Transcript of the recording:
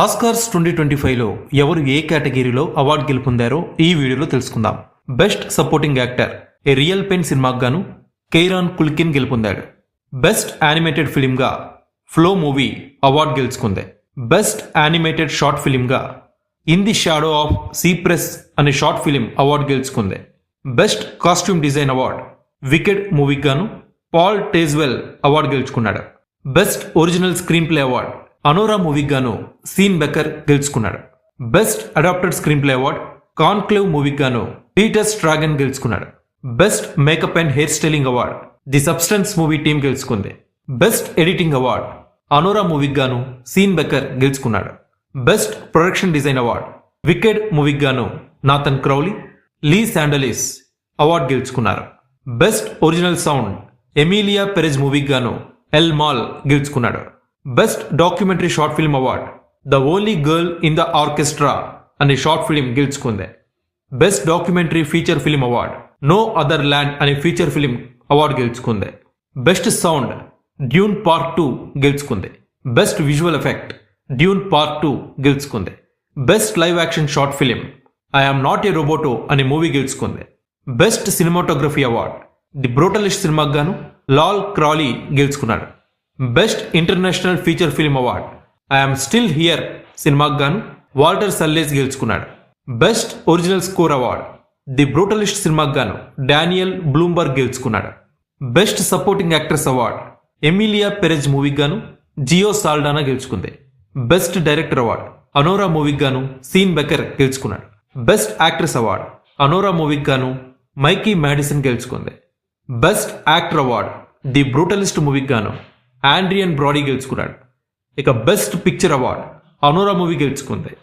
Oscars twenty twenty ఫైవ్లో ఎవరు ఏ కేటగిరీలో అవార్డు గెలుపొందారో ఈ వీడియోలో తెలుసుకుందాం. Best supporting actor A Real Pain సినిమాకు గాను కెయిరాన్ కుల్కిన్ గెలుపొందాడు. బెస్ట్ యానిమేటెడ్ ఫిలింగా ఫ్లో మూవీ అవార్డు గెలుచుకుంది. Best animated short ఫిలింగా In the Shadow of Cypress అనే షార్ట్ ఫిలిం అవార్డు గెలుచుకుంది. Best costume design award Wicked మూవీకి గాను పాల్ టేజ్వెల్ అవార్డు గెలుచుకున్నాడు. Best original screenplay award Anora మూవీకి గాను సీన్ బెకర్ గెలుచుకున్నాడు. Best adapted screenplay award Conclave మూవీకి గాను పీటర్ స్ట్రాగన్ గెలుచుకున్నాడు. Best makeup and hair styling award The Substance movie team గెలుచుకుంది. బెస్ట్ ఎడిటింగ్ అవార్డ్ అనోరా మూవీకి గాను సీన్ బెకర్ గెలుచుకున్నాడు. Best production design award Wicked మూవీకి గాను Nathan Crowley Lee Sandales award గెలుచుకున్నారు. Best original sound Emilia Perez మూవీకి గాను El Mal గెలుచుకున్నాడు. Best documentary short film award The Only Girl in The Orchestra అనే షార్ట్ ఫిలిం గెలుచుకుంది. Best documentary feature film award No Other Land అనే feature film award గెలుచుకుంది. Best sound Dune part two గెలుచుకుంది. Best visual effect Dune part two గెలుచుకుంది. Best live action short film I am not a robot అనే movie గెలుచుకుంది. Best cinematography award the Brutalist సినిమాకు గాను Lol Crawley గెలుచుకున్నాడు. Best international feature film award. I'm still here సినిమాకు గాను Walter Salles గెలుచుకున్నాడు. Best original score award. The Brutalist సినిమాకు గాను డానియల్ బ్లూంబర్గ్ గెలుచుకున్నాడు. Best supporting actress award. Emilia Perez మూవీకి గాను జియో సాల్డానా గెలుచుకుంది. Best director award. అనోరా మూవీకి గాను సీన్ బెకర్ గెలుచుకున్నాడు. Best actress award. అనోరా మూవీకి గాను మైకీ మ్యాడిసన్ గెలుచుకుంది. Best actor award. The Brutalist మూవీకి గాను ఆండ్రియన్ బ్రాడీ గెలుచుకున్నాడు. ఇక best picture award Anora movie గెలుచుకుంది.